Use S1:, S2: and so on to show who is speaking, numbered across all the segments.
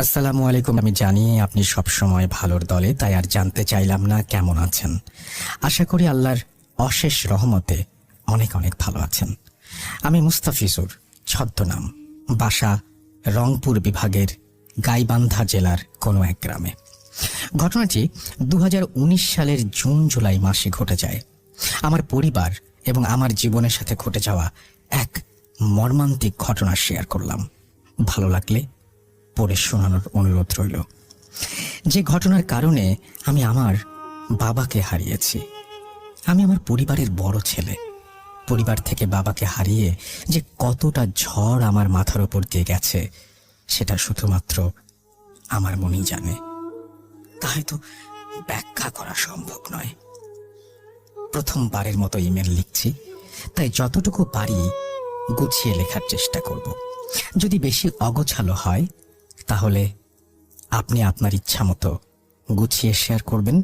S1: আসসালামু আলাইকুম। আমি জানি আপনি সবসময় ভালোর দলে, তাই আর জানতে চাইলাম না কেমন আছেন। আশা করি আল্লাহর অশেষ রহমতে অনেক অনেক ভালো আছেন। আমি মুস্তাফিজুর, ছদ্মনাম, বাসা, রংপুর বিভাগের গাইবান্ধা জেলার কোনো এক গ্রামে। ঘটনাটি দু হাজার উনিশ সালের জুন জুলাই মাসে ঘটে যায়। আমার পরিবার এবং আমার জীবনের সাথে ঘটে যাওয়া এক মর্মান্তিক ঘটনা শেয়ার করলাম। ভালো লাগলে পড়ে শোনানোর অনুরোধ রইল। যে ঘটনার কারণে আমি আমার বাবাকে হারিয়েছি। আমি আমার পরিবারের বড় ছেলে। পরিবার থেকে বাবাকে হারিয়ে যে কতটা ঝড় আমার মাথার ওপর দিয়ে গেছে, সেটা শুধুমাত্র আমার মনেই জানে। তা হয়তো ব্যাখ্যা করা সম্ভব নয়। প্রথমবারের মতো ইমেল লিখছি, তাই যতটুকু পারি গুছিয়ে লেখার চেষ্টা করব। যদি বেশি অগোছালো হয় তাহলে আপনি আপনার ইচ্ছা মতো গুছিয়ে শেয়ার করবেন।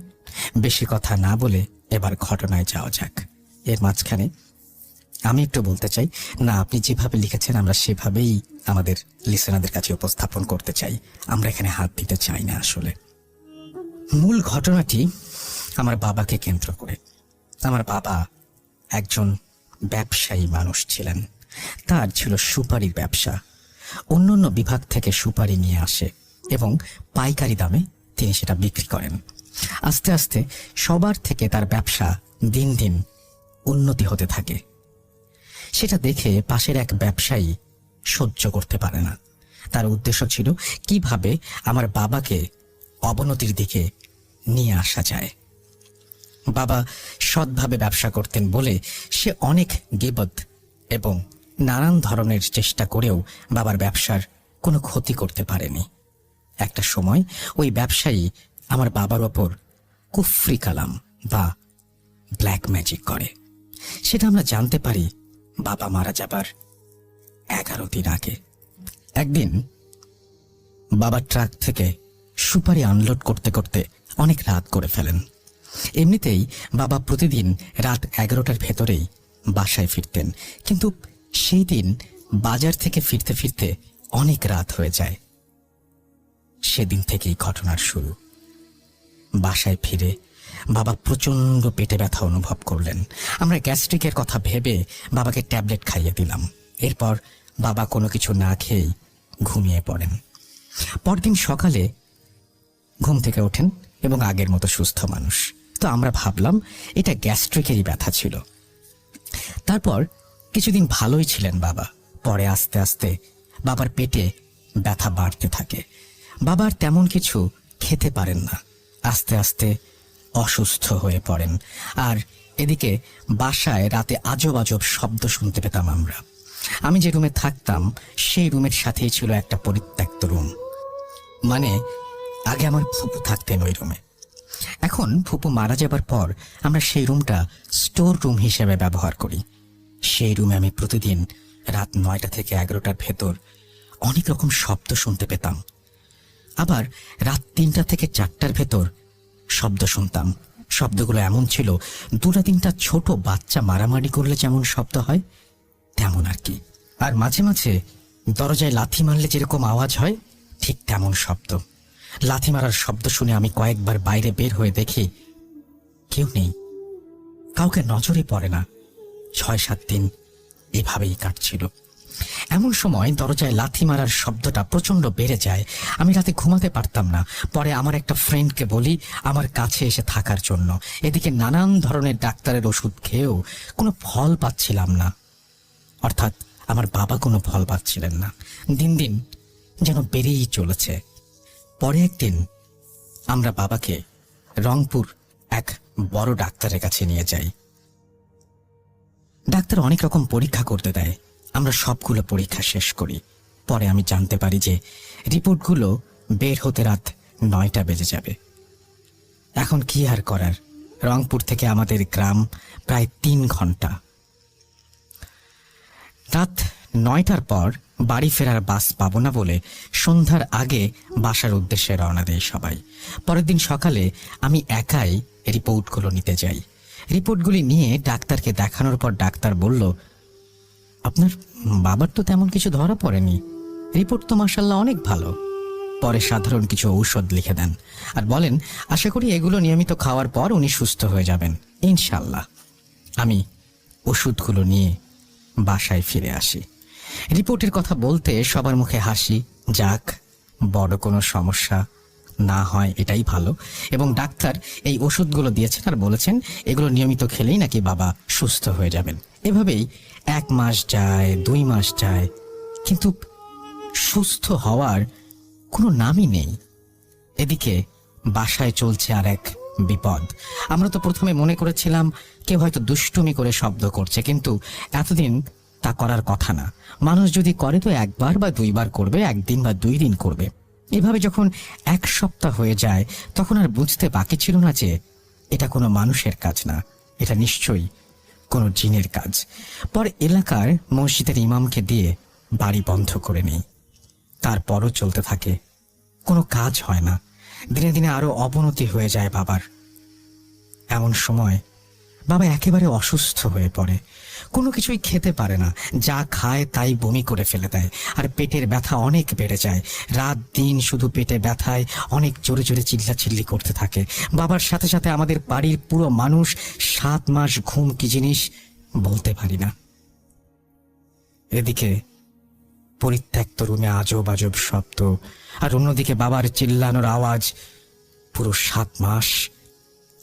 S1: বেশি কথা না বলে এবার ঘটনায় যাওয়া যাক। এর মাঝখানে আমি একটু বলতে চাই, না, আপনি যেভাবে লিখেছেন, আমরা সেভাবেই আমাদের লিসেনারদের কাছে উপস্থাপন করতে চাই। আমরা এখানে হাত দিতে চাই না আসলে। মূল ঘটনাটি আমার বাবাকে কেন্দ্র করে। আমার বাবা একজন ব্যবসায়ী মানুষ ছিলেন। তার ছিল সুপারির ব্যবসা। অন্য অন্য বিভাগ থেকে সুপারি নিয়ে আসে এবং পাইকারি দামে তিনি সেটা বিক্রি করেন। আস্তে আস্তে সবার থেকে তার ব্যবসা দিন দিন উন্নতি হতে থাকে। সেটা দেখে পাশের এক ব্যবসায়ী সহ্য করতে পারে না। তার উদ্দেশ্য ছিল কীভাবে আমার বাবাকে অবনতির দিকে নিয়ে আসা যায়। বাবা সৎভাবে ব্যবসা করতেন বলে সে অনেক গিবত এবং নানান ধরনের চেষ্টা করেও বাবার ব্যবসার কোনো ক্ষতি করতে পারেনি। একটা সময় ওই ব্যবসায়ী আমার বাবার ওপর কুফরি কালাম বা ব্ল্যাক ম্যাজিক করে। সেটা আমরা জানতে পারি বাবা মারা যাবার এগারো দিন আগে। একদিন বাবা ট্রাক থেকে সুপারি আনলোড করতে করতে অনেক রাত করে ফেলেন। এমনিতেই বাবা প্রতিদিন রাত এগারোটার ভেতরেই বাসায় ফিরতেন। কিন্তু সেই দিন বাজার থেকে ফিরতে ফিরতে অনেক রাত হয়ে যায়। সেদিন থেকেই ঘটনার শুরু। বাসায় ফিরে বাবা প্রচণ্ড পেটে ব্যথা অনুভব করলেন। আমরা গ্যাস্ট্রিকের কথা ভেবে বাবাকে ট্যাবলেট খাইয়ে দিলাম। এরপর বাবা কোনো কিছু না খেয়েই ঘুমিয়ে পড়েন। পরদিন সকালে ঘুম থেকে ওঠেন এবং আগের মতো সুস্থ মানুষ। তো আমরা ভাবলাম, এটা গ্যাস্ট্রিকেরই ব্যথা ছিল। তারপর কিছুদিন ভালোই ছিলেন বাবা। পরে আস্তে আস্তে বাবার পেটে ব্যথা বাড়তে থাকে। বাবার তেমন কিছু খেতে পারেন না। আস্তে আস্তে অসুস্থ হয়ে পড়েন। আর এদিকে বাসায় রাতে আজব আজব শব্দ শুনতে পেতাম আমরা। আমি যে রুমে থাকতাম, সেই রুমের সাথেই ছিল একটা পরিত্যক্ত রুম। মানে আগে আমার ফুপু থাকতেন ওই রুমে। এখন ফুপু মারা যাবার পর আমরা সেই রুমটা স্টোর রুম হিসেবে ব্যবহার করি। সেই রুমে আমি প্রতিদিন রাত নয়টা থেকে এগারোটার ভেতর অনেক রকম শব্দ শুনতে পেতাম। আবার রাত তিনটা থেকে চারটার ভেতর শব্দ শুনতাম। শব্দগুলো এমন ছিল, দুটা তিনটা ছোট বাচ্চা মারামারি করলে যেমন শব্দ হয়, তেমন আর কি। আর মাঝে মাঝে দরজায় লাথি মারলে যেরকম আওয়াজ হয়, ঠিক তেমন শব্দ। লাথি মারার শব্দ শুনে আমি কয়েকবার বাইরে বের হয়ে দেখি, কেউ নেই। কাউকে নজরে পড়ে না। ছয় সাত দিন এভাবেই কাটছিল। এমন সময় দরজায় লাথি মারার শব্দটা প্রচণ্ড বেড়ে যায়। আমি রাতে ঘুমাতে পারতাম না। পরে আমার একটা ফ্রেন্ডকে বলি, আমার কাছে এসে থাকার জন্য। এদিকে নানান ধরনের ডাক্তারের ওষুধ খেয়েও কোনো ফল পাচ্ছিলাম না। অর্থাৎ আমার বাবা কোনো ফল পাচ্ছিলেন না। দিন দিন যেন বেড়েই চলেছে। পরে একদিন আমরা বাবাকে রংপুর এক বড় ডাক্তারের কাছে নিয়ে যাই। ডাক্তার অনেক রকম পরীক্ষা করতে দেয়। আমরা সবগুলো পরীক্ষা শেষ করি। পরে আমি জানতে পারি যে রিপোর্টগুলো বের হতে রাত নয়টা বেজে যাবে। এখন কি আর করার? রংপুর থেকে আমাদের গ্রাম প্রায় তিন ঘণ্টা। রাত নয়টার পর বাড়ি ফেরার বাস পাবো না বলে সন্ধ্যার আগে বাসার উদ্দেশ্যে রওনা দেয় সবাই। পরের দিন সকালে আমি একাই রিপোর্টগুলো নিতে যাই। রিপোর্টগুলি নিয়ে ডাক্তারকে দেখানোর পর ডাক্তার বলল, আপনার বাবার তো তেমন কিছু ধরা পড়েনি। রিপোর্ট তো মাসাল্লাহ অনেক ভালো। পরে সাধারণ কিছু ঔষধ লিখে দেন আর বলেন, আশা করি এগুলো নিয়মিত খাওয়ার পর উনি সুস্থ হয়ে যাবেন। ইনশাল্লাহ আমি ওষুধগুলো নিয়ে বাসায় ফিরে আসি। রিপোর্টের কথা বলতে সবার মুখে হাসি, যাক, বড় কোনো সমস্যা। না হয়, এটাই ভালো। এবং ডাক্তার এই ওষুধগুলো দিয়েছেন আর বলেছেন, এগুলো নিয়মিত খেলেই নাকি বাবা সুস্থ হয়ে যাবেন। এভাবেই এক মাস যায়, দুই মাস যায়, কিন্তু সুস্থ হওয়ার কোনো নামই নেই। এদিকে বাসায় চলছে আর এক বিপদ। আমরা তো প্রথমে মনে করেছিলাম, কেউ হয়তো দুষ্টুমি করে শব্দ করছে, কিন্তু এতদিন তা করার কথা না। মানুষ যদি করে তো একবার বা দুইবার করবে, একদিন বা দুই দিন করবে। এভাবে যখন এক সপ্তাহ হয়ে যায়, তখন আর বুঝতে বাকি ছিল না যে এটা কোনো মানুষের কাজ না, এটা নিশ্চয়ই কোনো জিনের কাজ। পর এলাকার মসজিদের ইমামকে দিয়ে বাড়ি বন্ধ করে নেই। তারপরও চলতে থাকে। কোনো কাজ হয় না। দিনে দিনে আরও অবনতি হয়ে যায় বাবার। এমন সময় বাবা একেবারে অসুস্থ হয়ে পড়ে। কোনো কিছুই খেতে পারে না। যা খায় তাই বমি করে ফেলে দেয়। আর পেটের ব্যথা অনেক বেড়ে যায়। রাত দিন শুধু পেটে ব্যথায় অনেক জোরে জোরে চিল্লাচিল্লি করতে থাকে। বাবার সাথে সাথে আমাদের বাড়ির পুরো মানুষ সাত মাস ঘুম কি জিনিস বলতে পারি না। এদিকে পরিত্যক্ত রুমে আজব আজব শব্দ। আর অন্যদিকে বাবার চিল্লানোর আওয়াজ পুরো সাত মাস।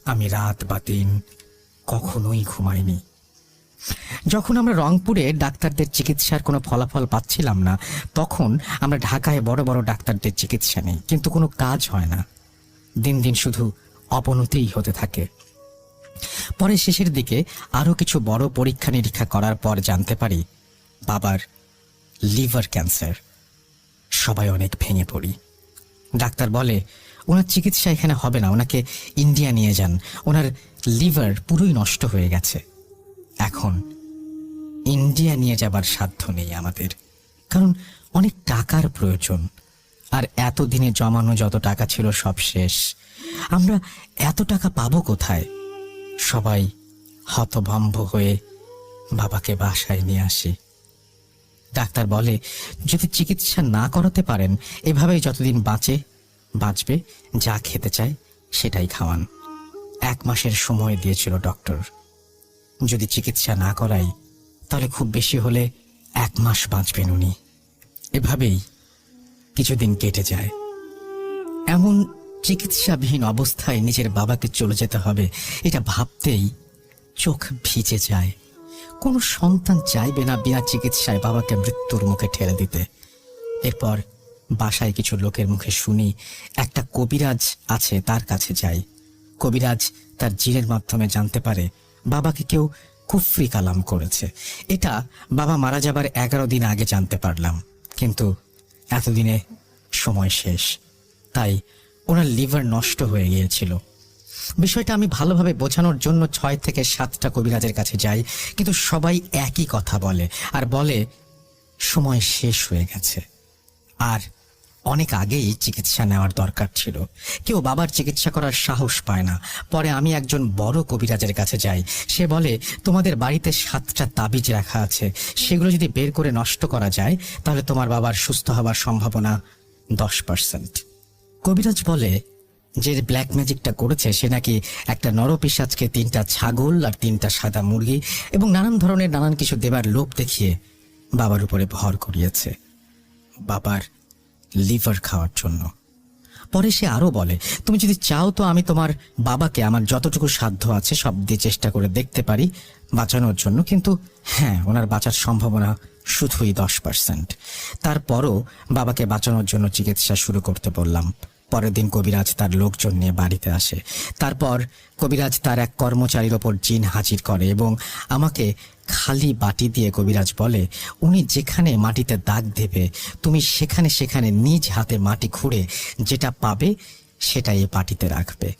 S1: আমি রাত বা দিন কখনোই ঘুমাইনি যখন আমরা রংপুরে ডাক্তারদের চিকিৎসার কোনো ফলাফল পাচ্ছিলাম না, তখন আমরা ঢাকায় বড় বড় ডাক্তারদের চিকিৎসা নেই, কিন্তু কোনো কাজ হয় না। দিন দিন শুধু অবনতিই হতে থাকে। পরে শেষের দিকে আরও কিছু বড় পরীক্ষা নিরীক্ষা করার পর জানতে পারি, বাবার লিভার ক্যান্সার। সবাই অনেক ভেঙে পড়ি। ডাক্তার বলে, ওনার চিকিৎসা এখানে হবে না, ওনাকে ইন্ডিয়া নিয়ে যান। ওনার লিভার পুরোই নষ্ট হয়ে গেছে। এখন ইন্ডিয়া নিয়ে যাবার সাধ্য নেই আমাদের। কারণ অনেক টাকার প্রয়োজন। আর এতদিনে জমানো যত টাকা ছিল সব শেষ। আমরা এত টাকা পাবো কোথায়? সবাই হতভম্ব হয়ে বাবাকে বাসায় নিয়ে আসি। ডাক্তার বলে, যদি চিকিৎসা না করাতে পারেন, এভাবেই যতদিন বাঁচে, বাঁচবে, যা খেতে চায়, সেটাই খাওয়ান। এক মাসের সময় দিয়েছিল ডক্টর। যদি চিকিৎসা না করাই, তাহলে খুব বেশি হলে এক মাস বাঁচবেন উনি। এভাবেই কিছুদিন কেটে যায়। এমন চিকিৎসাবিহীন অবস্থায় নিজের বাবাকে চলে যেতে হবে, এটা ভাবতেই চোখ ভিজে যায়। কোনো সন্তান চাইবে না বিনা চিকিৎসায় বাবাকে মৃত্যুর মুখে ঠেলে দিতে। এরপর বাসায় কিছু লোকের মুখে শুনি, একটা কবিরাজ আছে তার কাছে যাই। কবিরাজ তার জিনের মাধ্যমে জানতে পারে বাবাকে কেউ কুফরি কালাম করেছে। এটা বাবা মারা যাবার এগারো দিন আগে জানতে পারলাম। কিন্তু এতদিনে সময় শেষ। তাই ওনার লিভার নষ্ট হয়ে গিয়েছিল। বিষয়টা আমি ভালোভাবে বোঝানোর জন্য ছয় থেকে সাতটা কবিরাজের কাছে যাই, কিন্তু সবাই একই কথা বলে। আর বলে, সময় শেষ হয়ে গেছে। আর অনেক আগেই চিকিৎসা নেওয়ার দরকার ছিল। কেউ বাবার চিকিৎসা করার সাহস পায় না। পরে আমি একজন বড় কবিরাজের কাছে যাই। সে বলে, তোমাদের বাড়িতে সাতটা তাবিজ রাখা আছে। সেগুলো যদি বের করে নষ্ট করা যায়, তাহলে তোমার বাবার সুস্থ হওয়ার সম্ভাবনা দশ পার্সেন্ট। কবিরাজ বলে, যে ব্ল্যাক ম্যাজিকটা করেছে, সে নাকি একটা নরপিসাজকে তিনটা ছাগল আর তিনটা সাদা মুরগি এবং নানান ধরনের নানান কিছু দেবার লোভ দেখিয়ে বাবার উপরে ভর করিয়েছে। বাবার লিভার খাওয়ার জন্য। পরে সে আরও বলে, তুমি যদি চাও তো আমি তোমার বাবাকে আমার যতটুকু সাধ্য আছে সব দিয়ে চেষ্টা করে দেখতে পারি বাঁচানোর জন্য। কিন্তু হ্যাঁ ওনার বাঁচার সম্ভাবনা শুধুই দশ পার্সেন্ট তারপরও বাবাকে বাঁচানোর জন্য চিকিৎসা শুরু করতে বললাম। পরের দিন কবিরাজ তার লোকজন নিয়ে বাড়িতে আসে। তারপর কবিরাজ তার এক কর্মচারীর ওপর জিন হাজির করে এবং আমাকে খালি বাটি দিয়ে কবিরাজ বলে, উনি যেখানে মাটিতে দাগ দেবে, তুমি সেখানে সেখানে নিজ হাতে মাটি খুঁড়ে যেটা পাবে সেটা এই বাটিতে রাখবে।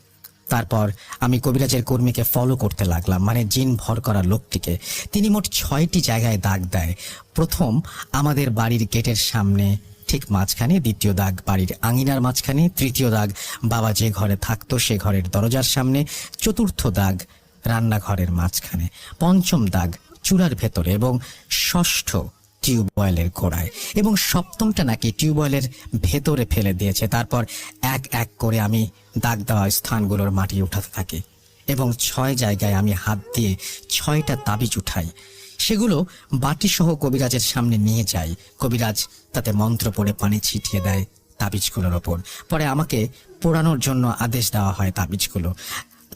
S1: তারপর আমি কবিরাজের কর্মীকে ফলো করতে লাগলাম মানে জিন ভর করা লোকটিকে। তিনি মোট ছয়টি জায়গায় দাগ দেয়। প্রথম, আমাদের বাড়ির গেটের সামনে, ঠিক মাঝখানে, দ্বিতীয় দাগ বাড়ির আঙিনার মাঝখানে, তৃতীয় দাগ বাবা যে ঘরে থাকতো সে ঘরের দরজার সামনে, চতুর্থ দাগ রান্নাঘরের মাঝখানে, পঞ্চম দাগ চূড়ার ভেতরে এবং ষষ্ঠ টিউবওয়েলের গোড়ায়। এবং সপ্তমটা নাকি টিউবওয়েলের ভেতরে ফেলে দিয়েছে। তারপর এক এক করে আমি দাগ দেওয়া স্থানগুলোর মাটি উঠাতে থাকি। এবং ছয় জায়গায় আমি হাত দিয়ে ছয়টা তাবিজ উঠাই। সেগুলো বাটি সহ কবিরাজের সামনে নিয়ে যাই। কবিরাজ তাতে মন্ত্র পড়ে পানি ছিটিয়ে দেয় তাবিজগুলোর ওপর। পরে আমাকে পোড়ানোর জন্য আদেশ দেওয়া হয় তাবিজগুলো।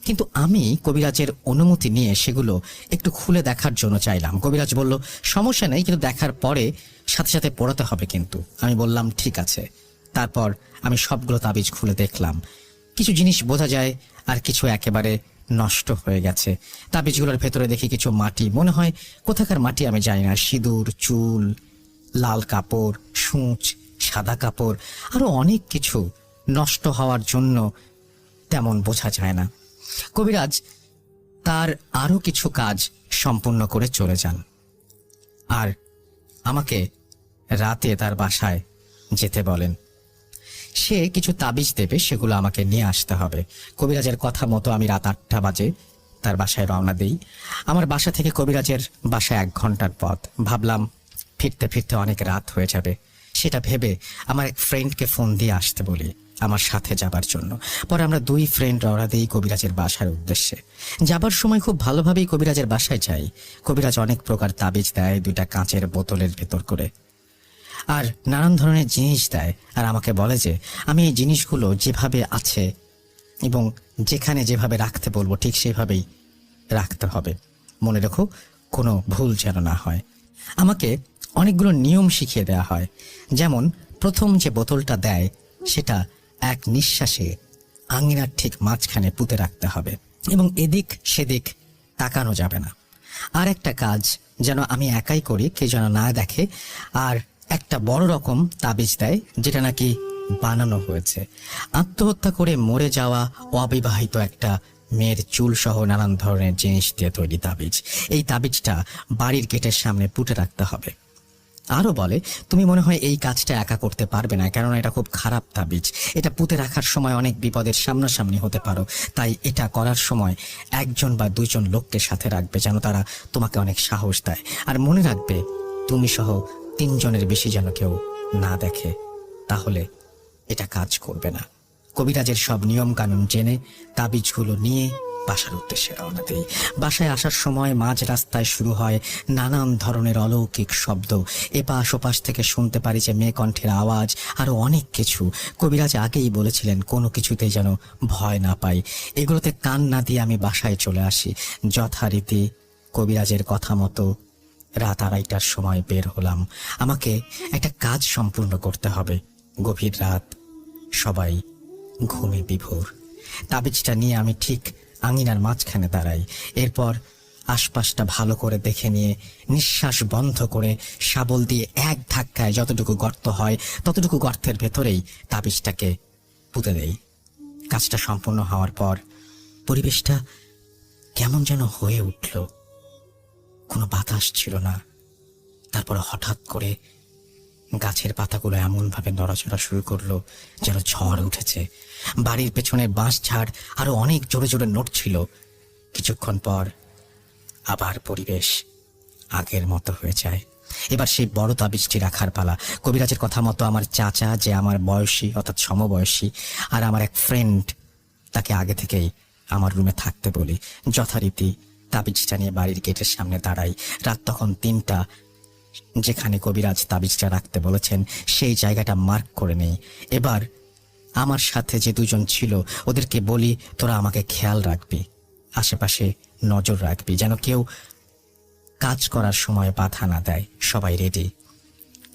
S1: কিন্তু আমি কবিরাজের অনুমতি নিয়ে সেগুলো একটু খুলে দেখার জন্য চাইলাম। কবিরাজ বলল, সমস্যা নেই, কিন্তু দেখার পরে সাথে সাথে পড়াতে হবে কিন্তু। আমি বললাম, ঠিক আছে। তারপর আমি সবগুলো তাবিজ খুলে দেখলাম। কিছু জিনিস বোঝা যায়, আর কিছু একেবারে নষ্ট হয়ে গেছে। তাবিজগুলোর ভেতরে দেখি কিছু মাটি। মনে হয় কোথাকার মাটি আমি জানি না। সিঁদুর, চুল, লাল কাপড়, সূচ, সাদা কাপড়, আরও অনেক কিছু নষ্ট হওয়ার জন্য তেমন বোঝা যায় না। কবিরাজ, তার আরও কিছু কাজ সম্পূর্ণ করে চলে যান। আর আমাকে রাতে তার বাসায় যেতে বলেন। সে কিছু তাবিজ দেবে, সেগুলো আমাকে নিয়ে আসতে হবে। কবিরাজের কথা মতো আমি রাত আটটা বাজে তার বাসায় রওনা দিই। আমার বাসা থেকে কবিরাজের বাসায় এক ঘণ্টার পথ। ভাবলাম, ফিরতে ফিরতে অনেক রাত হয়ে যাবে। সেটা ভেবে আমার এক ফ্রেন্ডকে ফোন দিয়ে আসতে বলি। আমার সাথে যাবার জন্য। পরে আমরা দুই ফ্রেন্ড রওনা দিই কবিরাজের বাসার উদ্দেশ্যে। যাবার সময় খুব ভালোভাবেই কবিরাজের বাসায় যাই। কবিরাজ অনেক প্রকার তাবিজ দেয়, দুইটা কাঁচের বোতলের ভেতর করে। আর নানান ধরনের জিনিস দেয়। আর আমাকে বলে যে, আমি এই জিনিসগুলো যেভাবে আছে এবং যেখানে যেভাবে রাখতে বলব, ঠিক সেভাবেই রাখতে হবে। মনে রেখো, কোনো ভুল যেন না হয়। আমাকে অনেকগুলো নিয়ম শিখিয়ে দেওয়া হয়। যেমন, প্রথম যে বোতলটা দেয়, সেটা এক নিঃশ্বাসে আঙিনার ঠিক মাঝখানে পুঁতে রাখতে হবে এবং এদিক সেদিক তাকানো যাবে না। আর একটা কাজ যেন আমি একাই করি কেউ যেন না দেখে, আর একটা বড় রকম তাবিজ দেয়, যেটা নাকি বানানো হয়েছে। আত্মহত্যা করে মরে যাওয়া অবিবাহিত একটা মেয়ের চুল সহ নানান ধরনের জিনিস দিয়ে তৈরি তাবিজ। এই তাবিজটা বাড়ির গেটের সামনে পুঁতে রাখতে হবে। আরও বলে, তুমি মনে হয় এই কাজটা একা করতে পারবে না, কেননা এটা খুব খারাপ তাবিজ। এটা পুঁতে রাখার সময় অনেক বিপদের সামনাসামনি হতে পারো। তাই এটা করার সময় একজন বা দুইজন লোককে সাথে রাখবে যেন তারা তোমাকে অনেক সাহস দেয়। আর মনে রাখবে, তুমি সহ তিনজনের বেশি যেন কেউ না দেখে, তাহলে এটা কাজ করবে না। কবিরাজের সব নিয়ম কানুন জেনে তাবিজগুলো নিয়ে বাসার উদ্দেশ্যে রওনা দিই। বাসায় আসার সময় মাঝ রাস্তায় শুরু হয় নানান ধরনের অলৌকিক শব্দ। এপাশ ওপাশ থেকে শুনতে পারি যে মেয়ে কণ্ঠের আওয়াজ আরও অনেক কিছু। কবিরাজ আগেই বলেছিলেন, কোনো কিছুতেই যেন ভয় না পাই। এগুলোতে কান না দিয়ে আমি বাসায় চলে আসি। যথারীতি কবিরাজের কথা মতো রাত আড়াইটার সময় বের হলাম। আমাকে একটা কাজ সম্পূর্ণ করতে হবে। গভীর রাত, সবাই ঘুমে বিভোর। তাবিজটা নিয়ে আমি ঠিক আঙিনার মাঝখানে দাঁড়াই। এরপর আশপাশটা ভালো করে দেখে নিয়ে নিঃশ্বাস বন্ধ করে শাবল দিয়ে এক ধাক্কায় যতটুকু গর্ত হয়, ততটুকু গর্তের ভেতরেই তাবিজটাকে পুঁতে দেই। কাজটা সম্পূর্ণ হওয়ার পর পরিবেশটা কেমন যেন হয়ে উঠল। কোনো বাতাস ছিল না। তারপর হঠাৎ করে গাছের পাতাগুলো এমনভাবে নড়াচড়া শুরু করল যেন ঝড় উঠেছে। বাড়ির পেছনে বাঁশ ঝাড় আরও অনেক জোরে জোরে নড়ছিল। কিছুক্ষণ পর আবার পরিবেশ আগের মতো হয়ে যায়। এবার সেই বড় তাবিজটি রাখার পালা। কবিরাজের কথা মতো আমার চাচা, যে আমার বয়সী, অর্থাৎ সমবয়সী, আর আমার এক ফ্রেন্ড তাকে আগে থেকেই আমার রুমে থাকতে বলি। যথারীতি তাবিজটা নিয়ে বাড়ির গেটের সামনে দাঁড়াই। রাত তখন তিনটা। যেখানে কবিরাজ তাবিজটা রাখতে বলেছেন, সেই জায়গাটা মার্ক করে নেই। এবার আমার সাথে যে দুজন ছিল, ওদেরকে বলি, তোরা আমাকে খেয়াল রাখবি, আশেপাশে নজর রাখবি, যেন কেউ কাজ করার সময় বাধা না দেয়। সবাই রেডি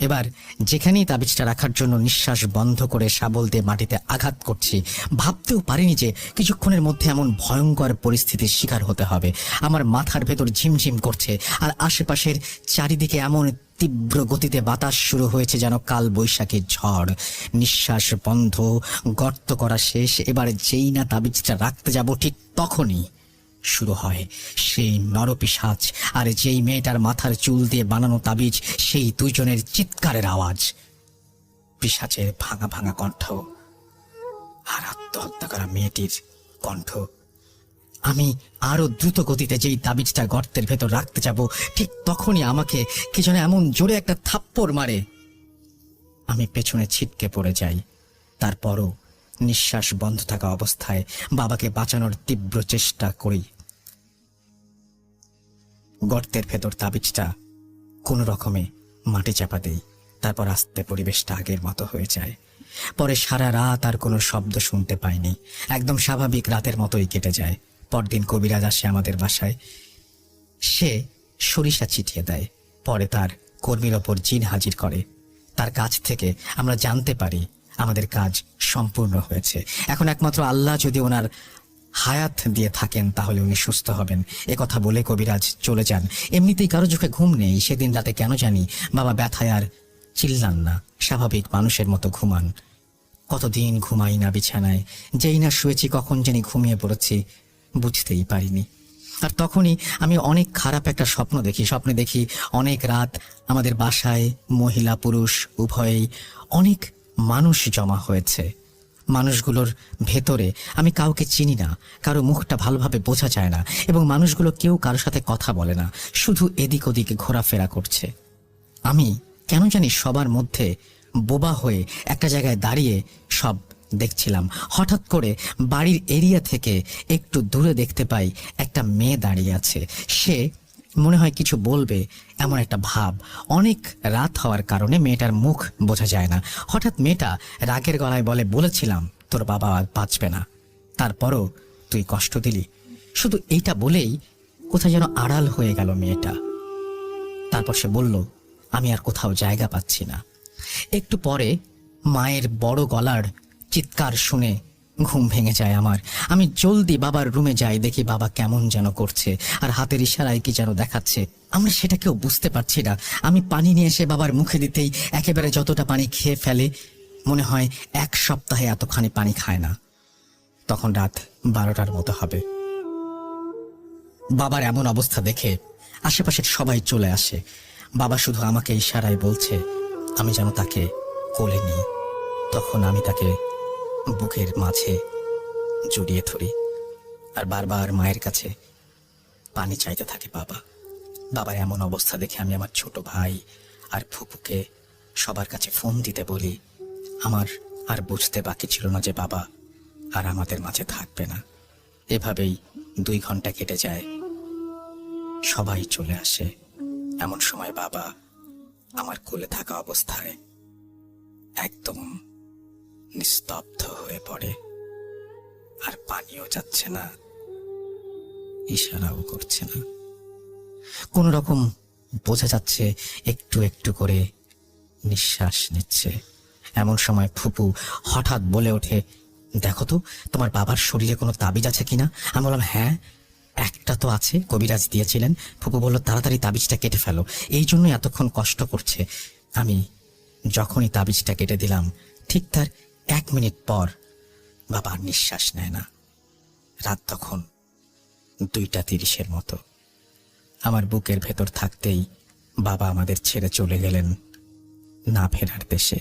S1: এবার যেখানেই তাবিজটা রাখার জন্য নিঃশ্বাস বন্ধ করে শাবল দিয়ে মাটিতে আঘাত করছি, ভাবতেও পারিনি যে কিছুক্ষণের মধ্যে এমন ভয়ঙ্কর পরিস্থিতির শিকার হতে হবে। আমার মাথার ভেতর ঝিমঝিম করছে আর আশেপাশের চারিদিকে এমন তীব্র গতিতে বাতাস শুরু হয়েছে যেন কাল বৈশাখীর ঝড়। নিঃশ্বাস বন্ধ, গর্ত করা শেষ, এবার যেই না তাবিজটা রাখতে যাব ঠিক তখনই। শুরু হয়। সেই নরপিসাচ আর যেই মেয়েটার মাথার চুল দিয়ে বানানো তাবিজ, সেই দুজনের চিৎকারের আওয়াজ। পিসাচের ভাঙা ভাঙা কণ্ঠ আর আত্মহত্যা করা মেয়েটির কণ্ঠ। আমি আরও দ্রুত গতিতে যেই তাবিজটা গর্তের ভেতর রাখতে যাব, ঠিক তখনই আমাকে কি যেন এমন জোরে একটা থাপ্পড় মারে। আমি পেছনে ছিটকে পড়ে যাই। তারপরও নিঃশ্বাস বন্ধ থাকা অবস্থায় বাবাকে বাঁচানোর তীব্র চেষ্টা করি। গর্তের ভেতর তাবিজটা কোনো রকমে মাটি চাপা দেই, তারপর আস্তে পরিবেশটা আগের মতো হয়ে যায়। পরে সারা রাত আর কোনো শব্দ শুনতে পাইনি। একদম স্বাভাবিক রাতের মতোই কেটে যায়। পরদিন কবিরাজ আসে আমাদের বাসায়। সে সরিষা ছিটিয়ে দেয়। পরে তার কর্মীর ওপর জিন হাজির করে। তার কাছ থেকে আমরা জানতে পারি আমাদের কাজ সম্পূর্ণ হয়েছে। এখন একমাত্র আল্লাহ যদি ওনার হায়াত দিয়ে থাকেন, তাহলে উনি সুস্থ হবেন। কথা বলে কবিরাজ চলে যান। এমনিতেই কারও চোখে ঘুম নেই, সেদিন রাতে কেন জানি বাবা ব্যথায় আর চিল্লান না। স্বাভাবিক মানুষের মতো ঘুমান। কতদিন ঘুমাই না বিছানায়? যেই না শুয়েছি, কখন জানি ঘুমিয়ে পড়েছি, বুঝতেই পারিনি। আর তখনই আমি অনেক খারাপ একটা স্বপ্ন দেখি, স্বপ্নে দেখি অনেক রাত আমাদের বাসায় মহিলা, পুরুষ, উভয়েই অনেক মানুষ জমা হয়েছে। মানুষগুলোর ভেতরে। আমি কাউকে চিনি না, কারও মুখটা ভালোভাবে বোঝা যায় না, এবং মানুষগুলো কেউ কারোর সাথে কথা বলে না, শুধু এদিক ওদিক ঘোরাফেরা করছে। আমি কেন জানি সবার মধ্যে বোবা হয়ে একটা জায়গায় দাঁড়িয়ে সব দেখছিলাম। হঠাৎ করে বাড়ির এরিয়া থেকে একটু দূরে দেখতে পাই একটা মেয়ে দাঁড়িয়ে আছে। সে মনে হয় কিছু বলবে এমন একটা ভাব। অনেক রাত হওয়ার কারণে মেয়েটার মুখ বোঝা যায় না। হঠাৎ মেয়েটা রাগের গলায় বলে, বলেছিলাম তোর বাবা আর বাঁচবে না। তারপরও তুই কষ্ট দিলি। শুধু এইটা বলেই কোথায় যেন আড়াল হয়ে গেল মেয়েটা। তারপর সে বলল, আমি আর কোথাও জায়গা পাচ্ছি না। একটু পরে মায়ের বড় গলার চিৎকার শুনে ঘুম ভেঙে যায় আমার। আমি জলদি বাবার রুমে যাই, দেখি বাবা কেমন যেন করছে, আর হাতের ইশারায় কি যেন দেখাচ্ছে। আমরা সেটা কেউ বুঝতে পারছি না। আমি পানি নিয়ে এসে বাবার মুখে দিতেই একেবারে যতটা পানি খেয়ে ফেলে, মনে হয় এক সপ্তাহে এতখানি পানি খায় না। তখন রাত বারোটার মতো হবে। বাবার এমন অবস্থা দেখে আশেপাশের সবাই চলে আসে। বাবা শুধু আমাকে ইশারায় বলছে, আমি যেন তাকে কোলে নিই। তখন আমি তাকে বুকের মাঝে জড়িয়ে ধরি আর বারবার মায়ের কাছে পানি চাইতে থাকে, বাবা, বাবার এমন অবস্থা দেখে আমি আমার ছোট ভাই আর ফুপুকে সবার কাছে ফোন দিতে বলি। আমার আর বুঝতে বাকি ছিল না যে বাবা আর আমাদের মাঝে থাকবে না। এভাবেই দুই ঘণ্টা কেটে যায়। সবাই চলে আসে এমন সময় বাবা আমার কোলে থাকা অবস্থায়। একদম নিস্তব্ধ হয়ে পড়ে। আর পানিও যাচ্ছে না। ইশারাও করছে না। কোন রকম বোঝা যাচ্ছে, একটু একটু করে নিঃশ্বাস নিচ্ছে। এমন সময় ফুপু হঠাৎ বলে ওঠে, দেখো তো, তোমার বাবার শরীরে কোনো তাবিজ আছে কিনা? আমি বললাম হ্যাঁ একটা তো আছে, কবিরাজ দিয়েছিলেন। ফুপু বলল, তাড়াতাড়ি তাবিজটা কেটে ফেলো। এই জন্যই এতক্ষণ কষ্ট করছে। আমি যখনই তাবিজটা কেটে দিলাম, ঠিক তার এক মিনিট পর বাবা নিঃশ্বাস নেয় না। রাত তখন দুইটা তিরিশের মতো। আমার বুকের ভেতর থাকতেই বাবা আমাদের ছেড়ে চলে গেলেন না ফেরার দেশে।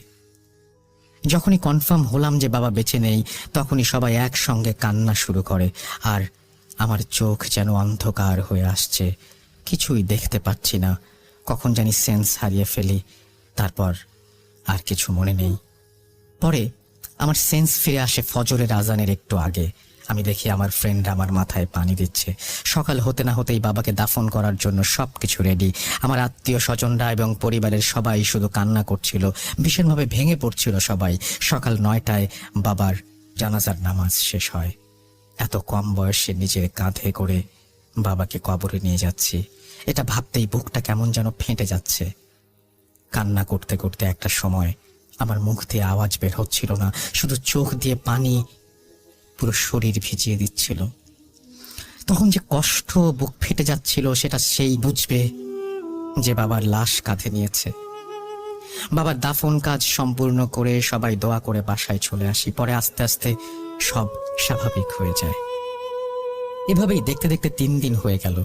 S1: যখনই কনফার্ম হলাম যে বাবা বেঁচে নেই, তখনই সবাই একসঙ্গে কান্না শুরু করে আর আমার চোখ যেন অন্ধকার হয়ে আসছে। কিছুই দেখতে পাচ্ছি না। কখন জানি সেন্স হারিয়ে ফেলি, তারপর আর কিছু মনে নেই। পরে আমার সেন্স ফিরে আসে ফজরের আজানের একটু আগে। আমি দেখি আমার ফ্রেন্ড আমার মাথায় পানি দিচ্ছে। সকাল হতে না হতেই বাবাকে দাফন করার জন্য সব কিছু রেডি আমার আত্মীয় স্বজনরা এবং পরিবারের সবাই শুধু কান্না করছিল, ভীষণভাবে ভেঙে পড়ছিল সবাই। সকাল নয়টায় বাবার জানাজার নামাজ শেষ হয়। এত কম বয়সে নিজের কাঁধে করে বাবাকে কবরে নিয়ে যাচ্ছি। এটা ভাবতেই বুকটা কেমন যেন ফেঁটে যাচ্ছে। কান্না করতে করতে একটা সময় আমার মুখ দিয়ে আওয়াজ বের হচ্ছিল না। শুধু চোখ দিয়ে পানি পুরো শরীর ভিজিয়ে দিচ্ছিল। তখন যে কষ্ট বুক ফেটে যাচ্ছিল, সেটা সেই বুঝবে যে বাবার লাশ কাঁধে নিয়েছে। বাবার দাফন কাজ সম্পূর্ণ করে সবাই দোয়া করে বাসায় চলে আসি। পরে আস্তে আস্তে সব স্বাভাবিক হয়ে যায়। এভাবেই দেখতে দেখতে তিন দিন হয়ে গেল।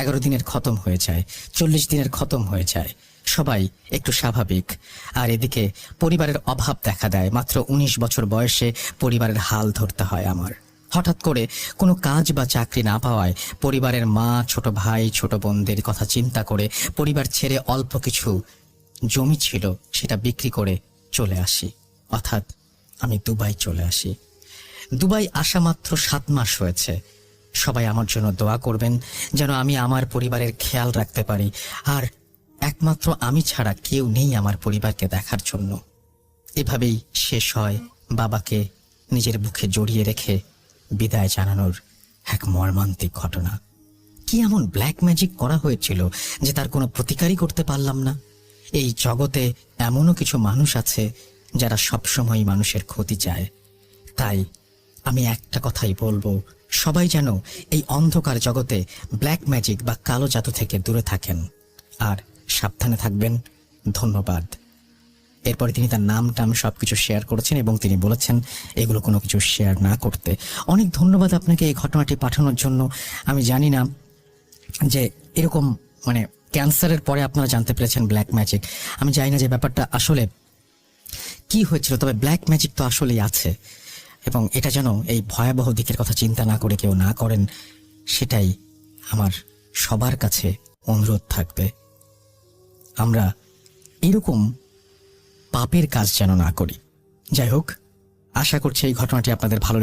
S1: এগারো দিনের খতম হয়ে যায়, চল্লিশ দিনের খতম হয়ে যায়। সবাই একটু স্বাভাবিক। আর এদিকে পরিবারের অভাব দেখা দেয়। মাত্র উনিশ বছর বয়সে পরিবারের হাল ধরতে হয় আমার। হঠাৎ করে কোনো কাজ বা চাকরি না পাওয়ায় পরিবারের মা, ছোট ভাই, ছোট বোনদের কথা চিন্তা করে পরিবার ছেড়ে অল্প কিছু জমি ছিল সেটা বিক্রি করে চলে আসি। অর্থাৎ আমি দুবাই চলে আসি। দুবাই আসা মাত্র সাত মাস হয়েছে। সবাই আমার জন্য দোয়া করবেন যেন আমি আমার পরিবারের খেয়াল রাখতে পারি। আর একমাত্র আমি ছাড়া কেউ নেই আমার পরিবারকে দেখার জন্য। এভাবেই শেষ হয় বাবাকে নিজের বুকে জড়িয়ে রেখে বিদায় জানানোর এক মর্মান্তিক ঘটনা। কি এমন ব্ল্যাক ম্যাজিক করা হয়েছিল যে তার কোনো প্রতিকারই করতে পারলাম না? এই জগতে এমনও কিছু মানুষ আছে যারা সবসময় মানুষের ক্ষতি চায়। তাই আমি একটা কথাই বলব, সবাই যেন এই অন্ধকার জগতে ব্ল্যাক ম্যাজিক বা কালো জাদু থেকে দূরে থাকেন। আর সাবধানে থাকবেন। ধন্যবাদ। এরপরে তিনি তার নাম টাম সব কিছু শেয়ার করেছেন এবং তিনি বলেছেন, এগুলো কোনো কিছু শেয়ার না করতে। অনেক ধন্যবাদ আপনাকে এই ঘটনাটি পাঠানোর জন্য। আমি জানি না যে এরকম মানে ক্যান্সারের পরে আপনারা জানতে পেরেছেন ব্ল্যাক ম্যাজিক। আমি জানি না যে ব্যাপারটা আসলে কি হয়েছিল, তবে ব্ল্যাক ম্যাজিক তো আসলেই আছে। এবং এটা যেন এই ভয়াবহ দিকের কথা চিন্তা না করে কেউ না করেন, সেটাই আমার সবার কাছে অনুরোধ থাকবে। আমরা এরকম পাপের কাজ যেন না করি। যাই হোক, আশা করছি এই ঘটনাটি আপনাদের ভালো